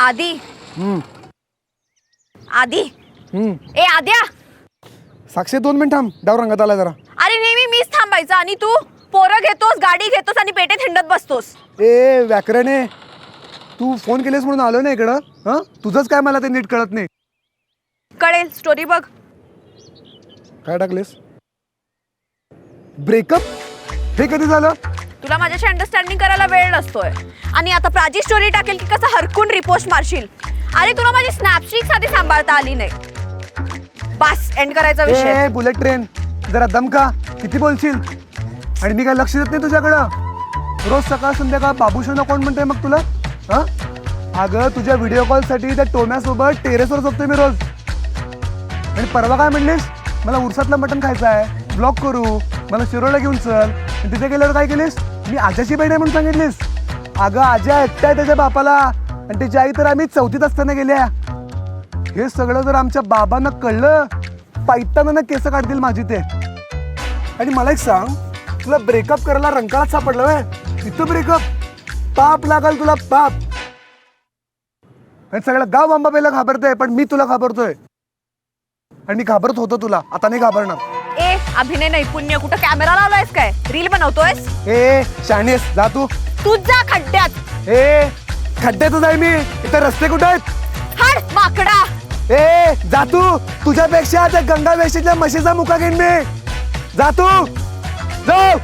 हम्म, आदी. हम्म. ए आद्या. साक्षी दोन मिनिट थांब. डाव रंगात आला जरा. अरे नेहमी मीच थांबायचं. आणि तू पोरं घेतोस गाडी घेतोस आणि पेटेत हिंडत बसतोस. ए व्याकरणे तू फोन केलेस म्हणून आलो ना इकडं? हां? तुझंच काय मला ते नीट कळत नाही. कळेल स्टोरी बघ. काय टाकलेस? ब्रेकअप हे कधी झालं? तुला माझ्याशी अंडरस्टँडिंग करायला वेळ नसतोय. आणि आता प्राची स्टोरी टाकेल की कसं हरकून रिपोस्ट मारशील. अरे तुला माझी स्नॅपस्ट्रीक साधी सांभाळता आली नाही. बस एंड करायचा विषय. ए बुलेट ट्रेन जरा दम का किती बोलशील? आणि मी काय लक्ष देत नाही तुझ्याकडं? रोज सकाळ संध्याकाळ बाबूशोना कोण म्हणतंय मग तुला? हां? अगं तुझ्या व्हिडिओ कॉलसाठी त्या टोम्यासोबत टेरेसवर झोपतोय मी रोज. आणि परवा काय म्हणलीस? मला उरसातलं मटण खायचं आहे ब्लॉक करू. मला शिरोला घेऊन चल. आणि तिथे गेल्यावर काय केलीस? मी आजाची बहीण आहे म्हणून सांगितलीस. अगं आजा एकट्या आहे त्याच्या बापाला. आणि त्याची आई तर आम्ही चौथीत असताना गेल्या. हे सगळं जर आमच्या बाबांना कळलं पायताना केस काढतील माझी ते. आणि मला एक सांग तुला ब्रेकअप करायला रंकाळात सापडलं व्हय इथं ब्रेकअप पाप लागल तुला पाप. आणि सगळं गाव अंबाबाईला घाबरतंय पण मी तुला घाबरतोय. आणि मी घाबरत होतो तुला. आता नाही घाबरणार. अभिनय नाही पुण्य. कुठं कॅमेरा लावलायस काय? रील बनवतोयस? ए शाणेस जा तू. तू जा खड्ड्यात. ए खड्ड्यातच आहे मी. इथं रस्ते कुठे आहेत? हड माकडा. ए जा तू. तुझ्यापेक्षा त्या गंगा वेशीतल्या म्हशीचा मुका घेईन मी. जा तू. जाऊ.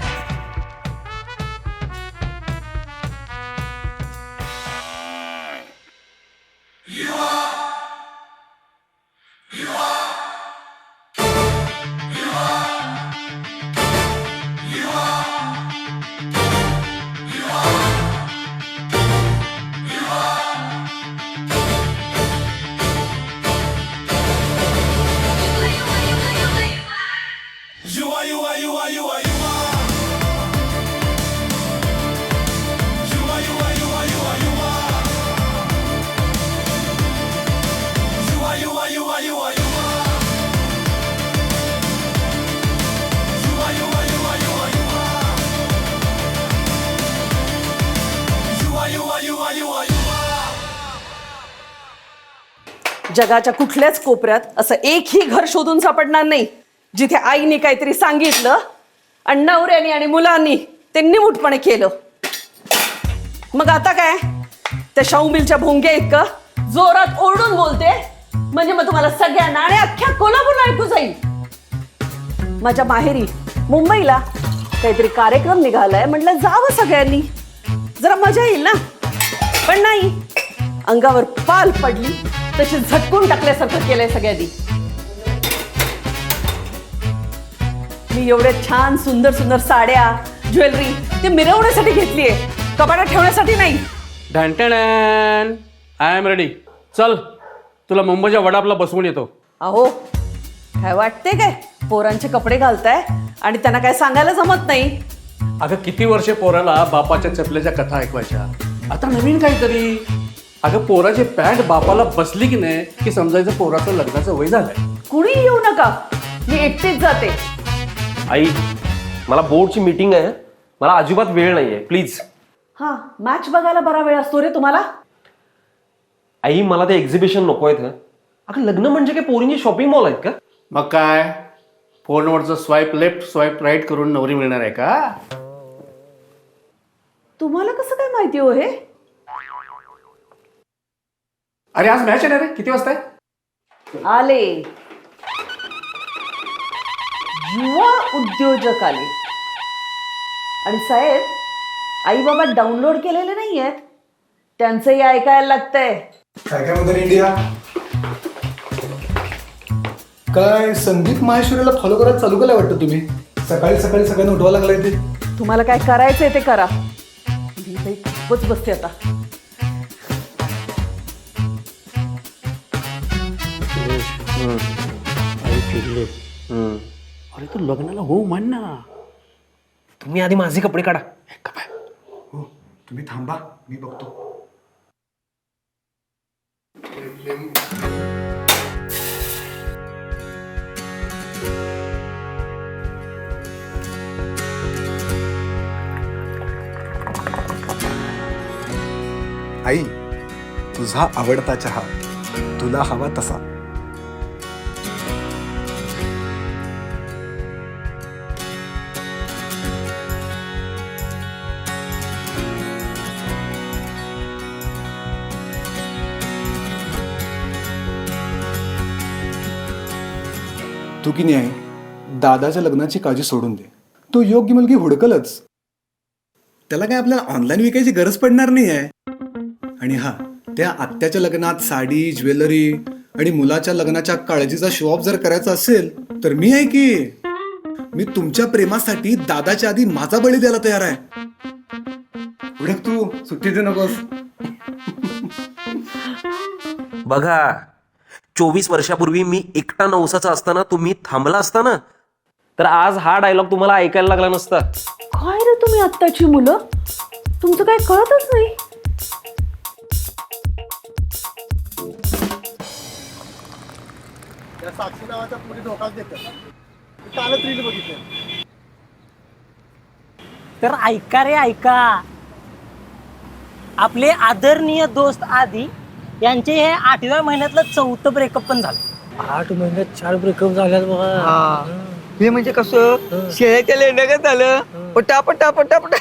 जगाच्या कुठल्याच कोपऱ्यात असं एकही घर शोधून सापडणार नाही. जिथे आईने काहीतरी सांगितलं आणि नवऱ्यानी आणि मुलांनी ते निमूटपणे केलं. मग आता काय? त्या शाऊमिलच्या भोंग्या इतकं जोरात ओरडून बोलते म्हणजे मग तुम्हाला सगळ्यांना आणि अख्ख्या कोल्हापूरला ऐकू जाईल. माझ्या माहेरी मुंबईला काहीतरी कार्यक्रम निघालाय म्हटलं जावं सगळ्यांनी. जरा मजा येईल ना? पण नाही अंगावर पाल पडली. तशी झटकून टाकल्यासारखं केलंय सगळ्यांनी. मी एवढे छान सुंदर सुंदर साड्या ज्वेलरी ते मिरवण्यासाठी घेतलीये. कपाटात ठेवण्यासाठी नाही. आय एम रेडी चल तुला मुंबईच्या वडापला बसवून येतो. अहो काय वाटते काय? पोरांचे कपडे घालताय आणि त्यांना काय सांगायला जमत नाही? अगं किती वर्षे पोराला बापाच्या चपल्याच्या कथा ऐकवायच्या. आता नवीन काहीतरी. अगं पोराची पॅन्ट बापाला बसली की नाही की समजायचं पोराचं लग्नाचं वय झालंय. कुणी येऊ नका. मी एकटीच जाते. आई मला बोर्डची मीटिंग आहे मला अजिबात वेळ नाही आहे प्लीज हा मॅच बघायला बरा वेळ असतो रे तुम्हाला? आई मला ते एक्झिबिशन नको आहेत अगं लग्न म्हणजे काय? पोरींची शॉपिंग मॉल आहेत का? मग काय? फोनवरचं स्वाईप लेफ्ट स्वाईप राईट करून नवरी मिळणार आहे का? तुम्हाला कसं काय माहिती हो हे? अरे आज मॅच आहे ना रे? किती वाजता आहे? आले. युवा उद्योजक आले. आणि साहेब आई बाबा डाउनलोड केलेले नाही आहेत त्यांचंही ऐकायला लागतंय. काय काय म्हणतात इंडिया? काय संदीप माहेश्वरीला फॉलो करायला चालू केलं वाटतं तुम्ही? सकाळी सकाळी सगळ्यांना उठवा लागलाय ते. तुम्हाला काय करायचंय ते करा. मी खूपच बसते आता. अरे तू लग्नाला हो म्हण ना. तुम्ही आधी माझे कपडे काढा. हो तुम्ही थांबा मी बघतो. आई तुझा आवडता चहा तुला हवा तसा. वाहतुकीने की नाही दादाच्या लग्नाची काळजी सोडून दे. तो योग्य मुलगी हुडकलच. त्याला काय आपल्याला ऑनलाईन विकायची गरज पडणार नाही आहे आणि हा त्या आत्याच्या लग्नात साडी ज्वेलरी आणि मुलाच्या लग्नाच्या काळजीचा शो ऑफ जर करायचा असेल तर मी आहे की? मी तुमच्या प्रेमासाठी दादाच्या आधी माझा बळी द्यायला तयार आहे. तू सुट्टी दे नकोस. बघा चोवीस वर्षापूर्वी मी एकटा नवसाचा असताना तुम्ही थांबला असता ना तर आज हा डायलॉग तुम्हाला ऐकायला लागला नसता. काय रे तुम्ही आत्ताची मुलं? तुमचं काय कळतच नाही? तर ऐका रे ऐका. आपले आदरणीय दोस्त आदी यांचे हे आठव्या महिन्यातलं चौथं ब्रेकअप पण झालं. आठ महिन्यात चार ब्रेकअप झाल्यात बघा. हे. म्हणजे कसं? शेळ्याच्या लेंडगत झालं. पटा पटा पटा पटा.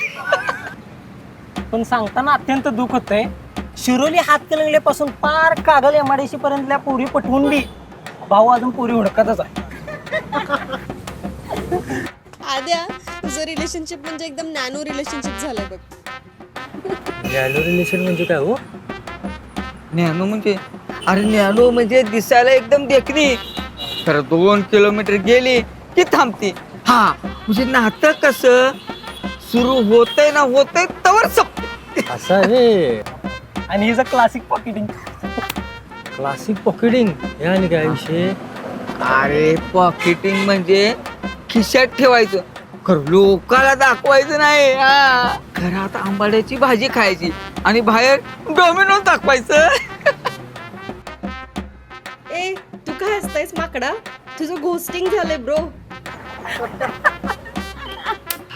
पण सांगताना अत्यंत दुःख होतंय. शिरोली हातकलंगलेपासून पार कागल एमआयडीसी पर्यंतल्या पुरी पटवून बी. भाऊ अजून पुरी हुडकतच आहे. आद्या तुझं रिलेशनशिप म्हणजे एकदम नॅनो रिलेशनशिप झालंय बघ. रिलेशन म्हणजे काय हो? नॅनो म्हणजे अरे नॅनो म्हणजे दिसायला एकदम देखणी. तर दोन किलोमीटर गेली की थांबते. हा म्हणजे नातं कसं? सुरू होतंय ना होतंय तवर सप असं आहे. आणि हिचं क्लासिक पॉकेटिंग क्लासिक पॉकेटिंग हे आणि काय विषय? अरे पॉकेटिंग म्हणजे खिशात ठेवायचं. खरं लोकाला दाखवायचं नाही. हा. घरात आंबाड्याची भाजी खायची आणि बाहेर डोमिनोज दाखवायचं. ए तू काय असतायस माकडा? तुझं घोस्टिंग झालंय ब्रो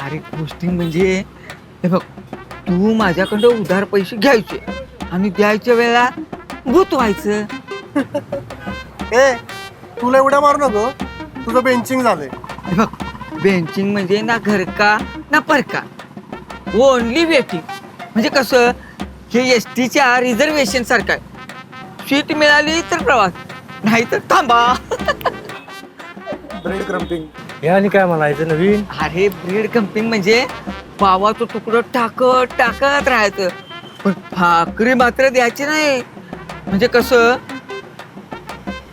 अरे गोष्टी म्हणजे हे बघ तू माझ्याकडं उधार पैसे घ्यायचे आणि द्यायच्या वेळेला भूत व्हायचं. ए तुला एवढ्या मारू नको. तुझं बेंचिंग झालंय. हे बघ बेंचिंग म्हणजे ना घरका ना परका ओनली वेटिंग म्हणजे कसं हे एस टीच्या रिझर्वेशन सारखं आहे. सीट मिळाली तर प्रवास नाही तर थांबा. ब्रेड क्रम्पिंग हे आणि काय म्हणायचं नवीन? अरे ब्रेड कम्पिंग म्हणजे पावाचं तुकडं टाकत टाकत राहायचं. पण भाकरी मात्र द्यायची नाही. म्हणजे कसं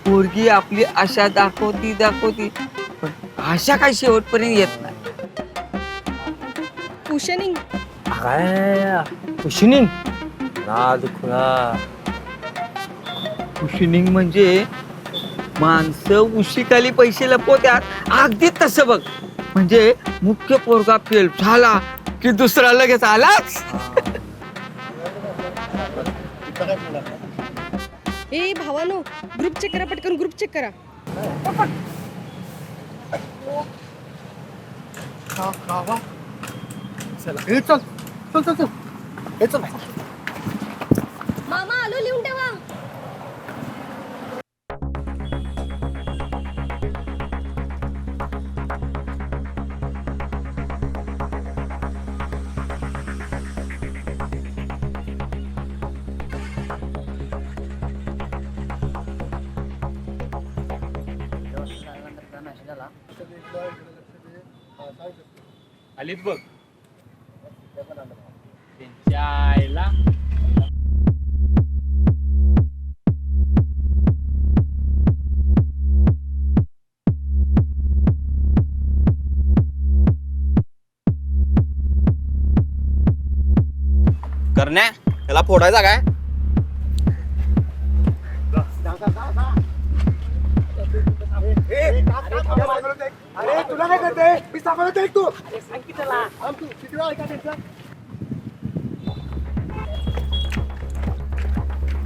पोरगी आपली आशा दाखवती दाखवती. आशा काही शेवटपर्यंत येत नाही. कुशनिंग. काय? कुशिनिंग? ना दुखला कुशनिंग म्हणजे माणसं उशीखाली पैसे लपवत्यात. अगदी तसं बघ. म्हणजे मुख्य पोरगा फेल झाला की दुसरा लगेच आलाच. ए भावानो ग्रुप चेक करा पटकन ग्रुप चेक करा. चला ए चल चल चल चल ए चल मामा आलो लिहून ठेवा आलीत बघ करण्या त्याला फोडायचा काय अरे तुला काय करते मी सांगत तू. थांब तू किती वेळा ऐका त्यांचा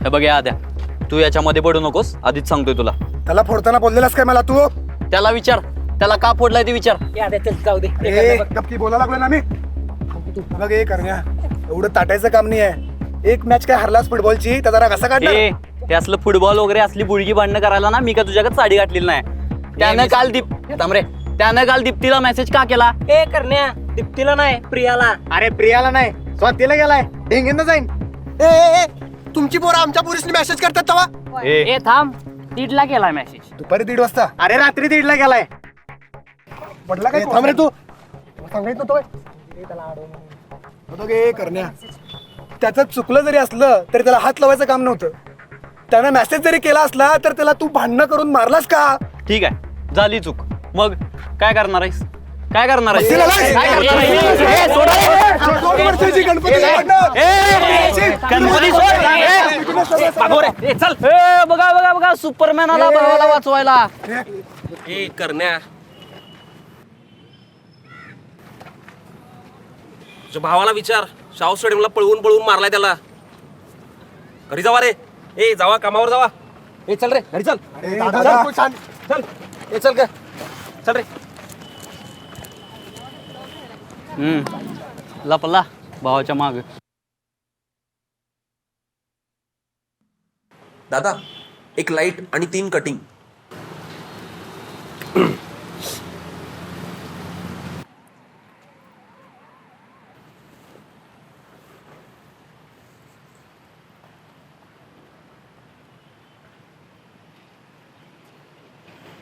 हे बघ या आद्या. तू याच्यामध्ये पडू नकोस आधीच सांगतोय तुला. त्याला फोडताना बोललेलास काय मला तू? त्याला विचार. त्याला का फोडलाय ते विचार. या दे चल जाऊ दे. ए गपकी बोला लागलो ना मी. बघ ए करण्या एवढं ताटायचं काम नाही आहे एक मॅच काय हरलास फुटबॉलची त्याचा राग असा काढला ए ते असलं फुटबॉल वगैरे असली बुडगी भांडणं करायला ना मी का तुझ्याकडे साडी घातलेली नाही. त्यानं काल दीप थांब रे. त्यानं काल दीप्तीला मेसेज का केला? ए करण्या दीप्तीला नाही प्रियाला. अरे प्रियाला नाही. स्वातीला गेलाय. ढेंगेंना जाईन. ए, ए ए, तुमची पोरं आमच्या पोलिसने मेसेज करतात तेव्हा ए थांब. दीडला गेला मेसेज दुपारी दीड वाजता. अरे रात्री दीडला गेलाय. म्हटलं काय थांब रे तू. सांगायचं तो गे करण्या. त्याचं चुकलं जरी असलं तरी त्याला हात लावायचं काम नव्हतं. त्यानं मेसेज जरी केला असला तर त्याला तू भांडणं करून मारलास का? ठीक आहे. झाली चूक. मग काय करणार आहेस? काय करणार आहेस? तिला लाज- काय करणार आहेस? ए, सोडा. रे. दोन वर्षाची गणपती ए, गणपती सोड. ए, मागो रे. ए, चल. ए, बघा बघा बघा. सुपरमॅन आला भावाला वाचवायला. ए करण्या. तुझ्या भावाला विचार. शाहू स्टेडियमला पळवून पळवून मारलाय त्याला. घरी जावा रे. ए जावा कामावर जावा. ए चल रे. घरी चल. चल. ए चल का चल रे. हम्म. लपला भावाच्या माग. दादा एक लाइट आणि तीन कटिंग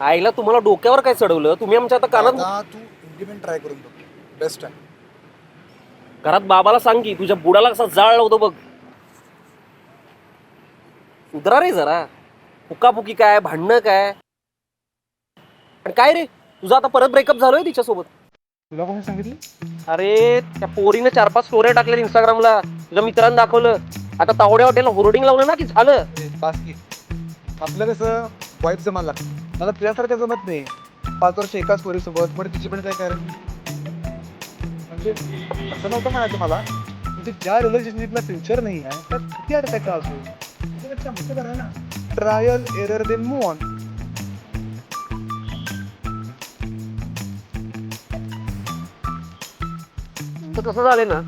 आईला तुम्हाला डोक्यावर काय चढवलं? तुम्ही आमच्या आता कानात तू इंडिपेंडंट ट्राय करून बघ. बेस्ट आहे. घरात बाबाला सांग की तुझ्या बुडाला कसा जाळ लावतो बघ. सुधरा रे जरा. फुकाफुकी काय भांडणं काय? आणि काय रे? तुझा आता परत ब्रेकअप झालोय तिच्यासोबत. तुला कोणी सांगितलं? अरे त्या पोरीनं चार पाच स्टोऱ्या टाकल्या इंस्टाग्रामला तुझ्या मित्रांनी दाखवलं. आता तावड्या हॉटेलला होर्डिंग लावलं ना की झालं? आपलं कसं वाईफ जमायला लागतं. मला तुझ्यासारखं जमत नाही. पाच वर्ष एकाच पोरीसोबत. पण तिची पण काय कारण. म्हणजे असं नव्हतं म्हणायचं मला. म्हणजे ज्या रिलेशनशिपला फ्युचर नाही आहे तर किती अडकायचं असो? ना. Trial error then move on तर तसं झालंय ना.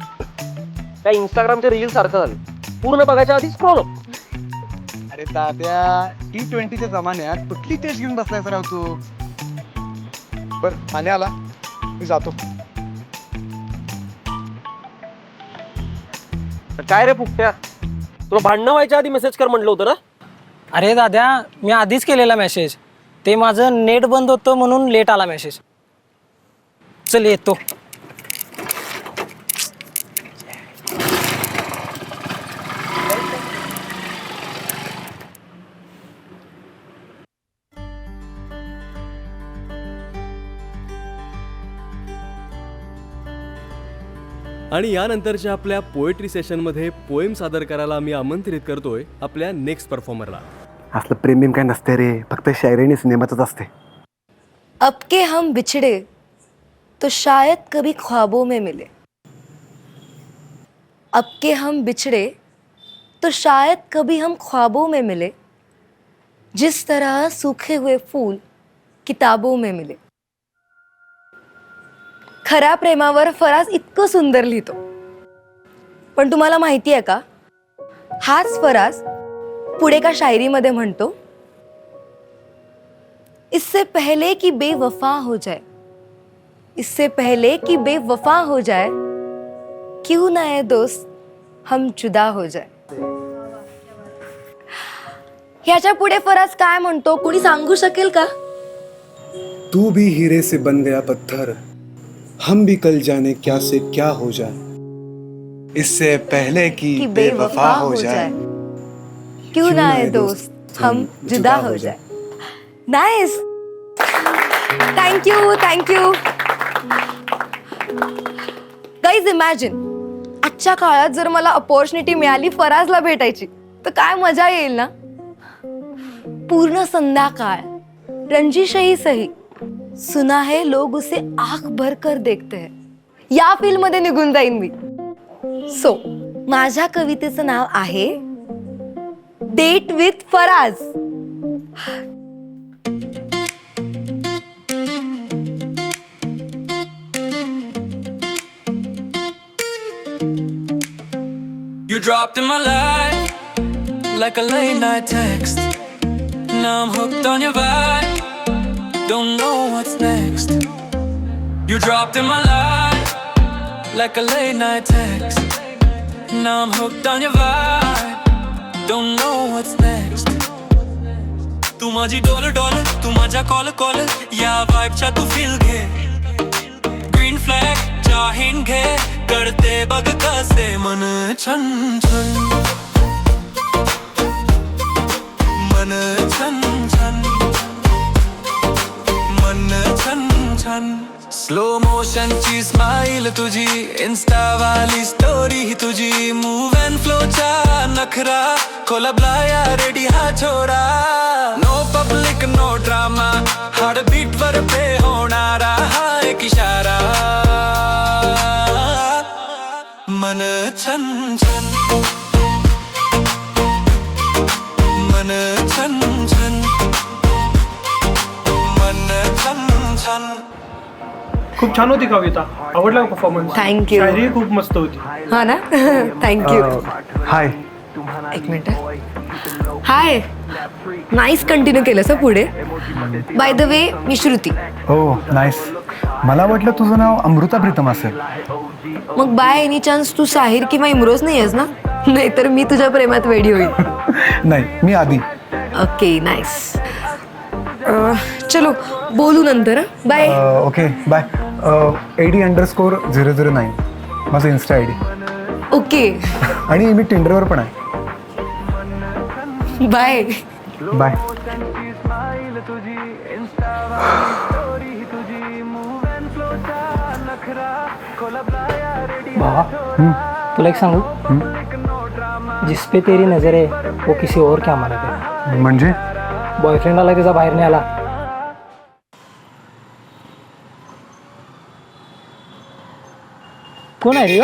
त्या इंस्टाग्रामच्या रील सारखं झालं पूर्ण बघायच्या आधी स्क्रॉल अरे तात्या टी ट्वेंटीच्या जमान्यात कुठली टेस्ट घेऊन बसलाय सर तू? बर पाणी आला. मी जातो. काय रे फुकट्या तुला भांडणं व्हायच्या आधी मेसेज कर म्हटलं होतं ना? अरे दाद्या मी आधीच केलेला मेसेज ते माझं नेट बंद होतं म्हणून लेट आला मेसेज चल येतो. आणि यानंतरच्या आपल्या पोएट्री सेशनमध्ये पोएम सादर करायला मी आमंत्रित करतोय आपल्या नेक्स्ट परफॉर्मरला असलं प्रेम काय नसते रे फक्त शायरी आणि सिनेमातच असते. अब के हम बिछड़े तो शायद कभी ख्वाबों में मिले। अब के हम बिछड़े तो शायद कभी हम ख्वाबों में मिले। जिस तरह सूखे हुए फूल किताबों में मिले। खऱ्या प्रेमावर फराज इतकं सुंदर लिहितो. पण तुम्हाला माहिती आहे का? हाच फराज पुढे का शायरीमध्ये म्हणतो इससे पहले की बेवफा हो जाए इससे पहले की बेवफा हो जाए क्यों ना है दोस्त हम जुदा हो जाए. ह्याच्या पुढे फराज काय म्हणतो? कुणी सांगू शकेल का? तू भी हिरे से बन गया पत्थर हम भी कल जाने क्या से क्या हो जाए। इससे पहले कि कि बेवफा हो जाए। क्यों ना है दोस्त? हम जुदा हो जाए। Nice thank you thank you guys imagine आजच्या काळात जर मला अपॉर्च्युनिटी मिळाली फराजला भेटायची तर काय मजा येईल ना? पूर्ण संध्याकाळ रंजिशही सही सुना है लोग उसे आंख भर कर देखते हैं या फील्डमध्ये निघून जाईन मी सो माझ्या कवितेचं नाव आहे date with Faraz You dropped in my life like a late night text. Now I'm hooked on your vibe. Don't know what's next. You dropped in my life like a late night text. Now I'm hooked on your vibe. Don't know what's next. तू माझी doll doll तू माझ्या call call या वाईबच्या तू feel घे green flag च्या हिंड घे करते बघ कसे मन छन छन स्लो मोशनची स्माईल तुझी इन्स्टा वाली स्टोरी ही तुझी. मूव अँड फ्लोचा नखरा कोलबला या रेडी हा छोरा. No public no drama heart beat वर पे होणारा हा एक इशारा. मन छन छन. खूप छान होती कविता आवडला परफॉर्मन्स Thank you. शायरी खूप मस्त होती. हा ना? थँक्यू हाय एक मिनिट. हाय नाईस कंटिन्यू केलं सर पुढे. बाय द वे मी श्रुती. हो नाईस मला वाटलं तुझं नाव अमृता प्रीतम असेल. मग बाय एनी चान्स तू साहिर किंवा इमरोज नाही आहेस ना? नाहीतर मी तुझ्या प्रेमात वेडी होईल. नाही मी आधी. ओके नाईस चलो बोलू नंतर bye okay bye AD underscore zero zero nine माझं इन्स्टा आय डी ओके. आणि मी टिंडरवर पण आहे. बाय. बाय. तुला एक सांगू? जिस पे तेरी नजर आहे वो किसी और क्या मानत म्हणजे? बॉयफ्रेंड आला त्याचा बाहेर नाही आला कोण आहे